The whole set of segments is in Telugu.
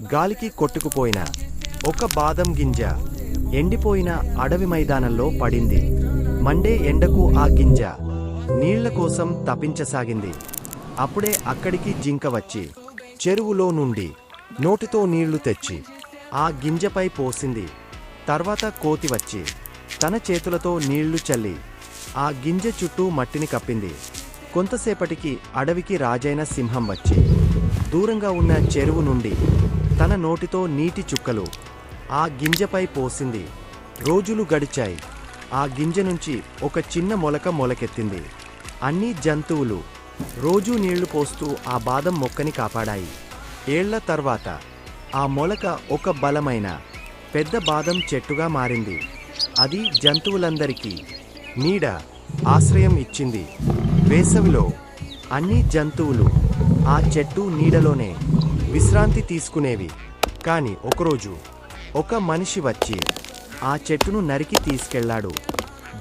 గాలికి కొట్టుకుపోయిన ఒక బాదం గింజ ఎండిపోయిన అడవి మైదానంలో పడింది. మండే ఎండకు ఆ గింజ నీళ్ళ కోసం తపించసాగింది అప్పుడే అక్కడికి జింక వచ్చి చెరువులో నుండి నోటితో నీళ్ళు తెచ్చి ఆ గింజపై పోసింది. తర్వాత కోతి వచ్చి తన చేతులతో నీళ్ళు చల్లి ఆ గింజ చుట్టూ మట్టిని కప్పింది. కొంతసేపటికి అడవికి రాజైన సింహం వచ్చి దూరంగా ఉన్న చెరువు నుండి తన నోటితో నీటి చుక్కలు ఆ గింజపై పోసింది. రోజులు గడిచాయి. ఆ గింజ నుంచి ఒక చిన్న మొలక మొలకెత్తింది. అన్ని జంతువులు రోజూ నీళ్ళు పోస్తూ ఆ బాదం మొక్కని కాపాడాయి. ఏళ్ళ తర్వాత ఆ మొలక ఒక బలమైన పెద్ద బాదం చెట్టుగా మారింది. అది జంతువులందరికీ నీడ ఆశ్రయం ఇచ్చింది. వేసవిలో అన్ని జంతువులు ఆ చెట్టు నీడలోనే విశ్రాంతి తీసుకునేవి. కానీ ఒకరోజు ఒక మనిషి వచ్చి ఆ చెట్టును నరికి తీసుకెళ్ళాడు.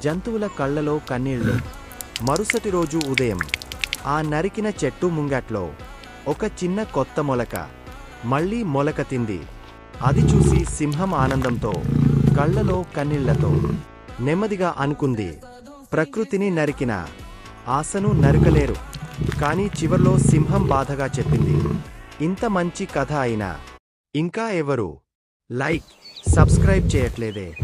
జంతువుల కళ్ళలో కన్నీళ్ళు. మరుసటి రోజు ఉదయం ఆ నరికిన చెట్టు ముంగట్లో ఒక చిన్న కొత్త మొలక మళ్ళీ మొలక తింది. అది చూసి సింహం ఆనందంతో కళ్ళలో కన్నీళ్ళతో నెమ్మదిగా అనుకుంది ప్రకృతిని నరికిన ఆశను నరకలేరు. కానీ చివర్లో సింహం బాధగా చెప్పింది. ఇంత మంచి కథ అయినా. ఇంకా ఎవరు? Like subscribe చేయట్లేదే.